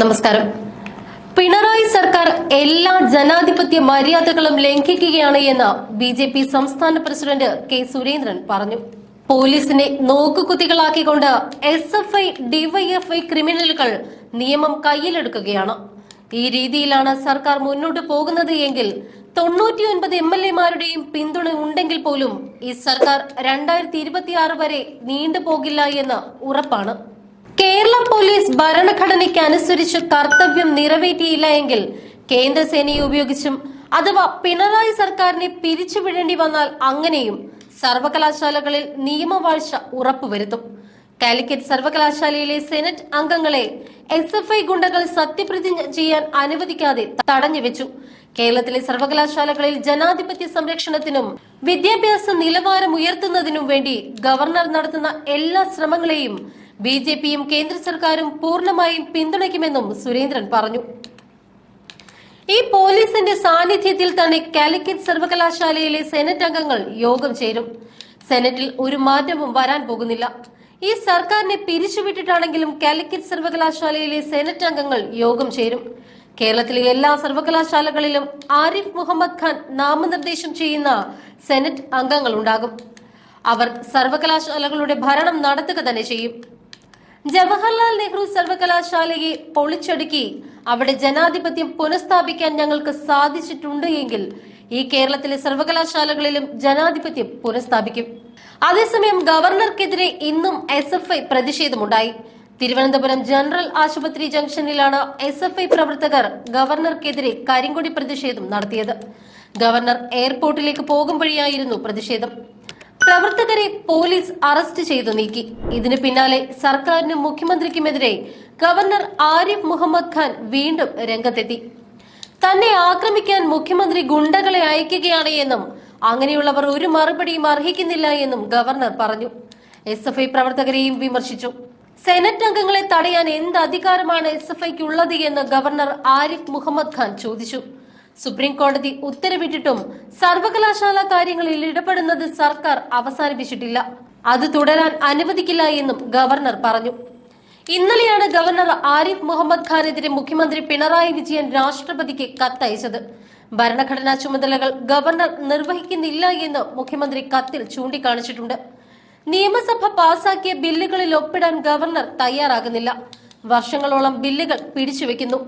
നമസ്കാരം. പിണറായി സർക്കാർ എല്ലാ ജനാധിപത്യ മര്യാദകളും ലംഘിക്കുകയാണ് എന്ന് ബി ജെ പി സംസ്ഥാന പ്രസിഡന്റ് കെ സുരേന്ദ്രൻ പറഞ്ഞു. പോലീസിനെ നോക്കുകുത്തികളാക്കിക്കൊണ്ട് എസ് എഫ് ഐ ഡിവൈഎഫ്ഐ ക്രിമിനലുകൾ നിയമം കയ്യിലെടുക്കുകയാണ്. ഈ രീതിയിലാണ് സർക്കാർ മുന്നോട്ട് പോകുന്നത് എങ്കിൽ തൊണ്ണൂറ്റിയൊൻപത് എം എൽ എമാരുടെയും പിന്തുണ ഉണ്ടെങ്കിൽ പോലും ഈ സർക്കാർ രണ്ടായിരത്തി ഇരുപത്തിയാറ് വരെ നീണ്ടുപോകില്ല എന്ന് ഉറപ്പാണ്. കേരള പോലീസ് ഭരണഘടനയ്ക്ക് അനുസരിച്ച് കർത്തവ്യം നിറവേറ്റിയില്ല എങ്കിൽ കേന്ദ്രസേനയെ ഉപയോഗിച്ചും അഥവാ പിണറായി സർക്കാരിനെ പിരിച്ചുവിടേണ്ടി വന്നാൽ അങ്ങനെയും സർവകലാശാലകളിൽ നിയമവാഴ്ച ഉറപ്പുവരുത്തും. കാലിക്കറ്റ് സർവകലാശാലയിലെ സെനറ്റ് അംഗങ്ങളെ എസ് എഫ് ഐ ഗുണ്ടകൾ സത്യപ്രതിജ്ഞ ചെയ്യാൻ അനുവദിക്കാതെ തടഞ്ഞു വെച്ചു. കേരളത്തിലെ സർവകലാശാലകളിൽ ജനാധിപത്യ സംരക്ഷണത്തിനും വിദ്യാഭ്യാസ നിലവാരം ഉയർത്തുന്നതിനും വേണ്ടി ഗവർണർ നടത്തുന്ന എല്ലാ ശ്രമങ്ങളെയും ബി ജെ പിയും കേന്ദ്ര സർക്കാരും പൂർണമായും പിന്തുണയ്ക്കുമെന്നും സുരേന്ദ്രൻ പറഞ്ഞു. ഈ പോലീസിന്റെ സാന്നിധ്യത്തിൽ തന്നെ കാലിക്കറ്റ് സർവകലാശാലയിലെ സെനറ്റ് അംഗങ്ങൾ യോഗം ചേരും. സെനറ്റിൽ ഒരു മാറ്റവും വരാൻ പോകുന്നില്ല. ഈ സർക്കാരിനെ പിരിച്ചുവിട്ടിട്ടാണെങ്കിലും കാലിക്കറ്റ് സർവകലാശാലയിലെ സെനറ്റ് അംഗങ്ങൾ യോഗം ചേരും. കേരളത്തിലെ എല്ലാ സർവകലാശാലകളിലും ആരിഫ് മുഹമ്മദ് ഖാൻ നാമനിർദ്ദേശം ചെയ്യുന്ന സെനറ്റ് അംഗങ്ങൾ ഉണ്ടാകും അവർ സർവകലാശാലകളുടെ ഭരണം നടത്തുക തന്നെ ചെയ്യും. ജവഹർലാൽ നെഹ്റു സർവകലാശാലയെ പൊളിച്ചടുക്കി അവിടെ ജനാധിപത്യം പുനഃസ്ഥാപിക്കാൻ ഞങ്ങൾക്ക് സാധിച്ചിട്ടുണ്ട് എങ്കിൽ ഈ കേരളത്തിലെ സർവകലാശാലകളിലും ജനാധിപത്യം പുനഃസ്ഥാപിക്കും. അതേസമയം ഗവർണർക്കെതിരെ ഇന്നും എസ് എഫ് ഐ പ്രതിഷേധമുണ്ടായി. തിരുവനന്തപുരം ജനറൽ ആശുപത്രി ജംഗ്ഷനിലാണ് എസ് എഫ് ഐ പ്രവർത്തകർ ഗവർണർക്കെതിരെ കരിങ്കൊടി പ്രതിഷേധം നടത്തിയത്. ഗവർണർ എയർപോർട്ടിലേക്ക് പോകും വഴിയായിരുന്നു പ്രതിഷേധം. പ്രവർത്തകരെ പോലീസ് അറസ്റ്റ് ചെയ്തു നീക്കി. ഇതിന് പിന്നാലെ സർക്കാരിനും മുഖ്യമന്ത്രിക്കുമെതിരെ ഗവർണർ ആരിഫ് മുഹമ്മദ് ഖാൻ വീണ്ടും രംഗത്തെത്തി. തന്നെ ആക്രമിക്കാൻ മുഖ്യമന്ത്രി ഗുണ്ടകളെ അയക്കുകയാണ് എന്നും അങ്ങനെയുള്ളവർ ഒരു മറുപടിയും അർഹിക്കുന്നില്ല എന്നും ഗവർണർ പറഞ്ഞു. എസ് എഫ് ഐ പ്രവർത്തകരെയും വിമർശിച്ചു. സെനറ്റ് അംഗങ്ങളെ തടയാൻ എന്ത് അധികാരമാണ് എസ് എഫ് ഐക്ക് ഉള്ളത് എന്ന് ഗവർണർ ആരിഫ് മുഹമ്മദ് ഖാൻ ചോദിച്ചു. സുപ്രീം കോടതി ഉത്തരവിട്ടിട്ടും സർവകലാശാല കാര്യങ്ങളിൽ ഇടപെടുന്നത് സർക്കാർ അവസാനിപ്പിച്ചിട്ടില്ല. അത് തുടരാൻ അനുവദിക്കില്ല എന്നും ഗവർണർ പറഞ്ഞു. ഇന്നലെയാണ് ഗവർണർ ആരിഫ് മുഹമ്മദ് ഖാനെതിരെ മുഖ്യമന്ത്രി പിണറായി വിജയൻ രാഷ്ട്രപതിക്ക് കത്തയച്ചത്. ഭരണഘടനാ ചുമതലകൾ ഗവർണർ നിർവഹിക്കുന്നില്ല എന്ന് മുഖ്യമന്ത്രി കത്തിൽ ചൂണ്ടിക്കാണിച്ചിട്ടുണ്ട്. നിയമസഭ പാസാക്കിയ ബില്ലുകളിൽ ഒപ്പിടാൻ ഗവർണർ തയ്യാറാകുന്നില്ല. വർഷങ്ങളോളം ബില്ലുകൾ പിടിച്ചുവെക്കുന്നു.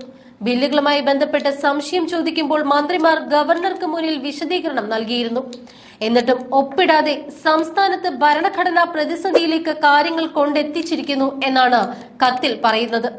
ബില്ലുകളുമായി ബന്ധപ്പെട്ട് സംശയം ചോദിക്കുമ്പോൾ മന്ത്രിമാർ ഗവർണർക്ക് മുന്നിൽ വിശദീകരണം നൽകിയിരുന്നു. എന്നിട്ടും ഒപ്പിടാതെ സംസ്ഥാനത്ത് ഭരണഘടനാ പ്രതിസന്ധിയിലേക്ക് കാര്യങ്ങൾ കൊണ്ടെത്തിച്ചിരിക്കുന്നു എന്നാണ് കത്തിൽ പറയുന്നത്.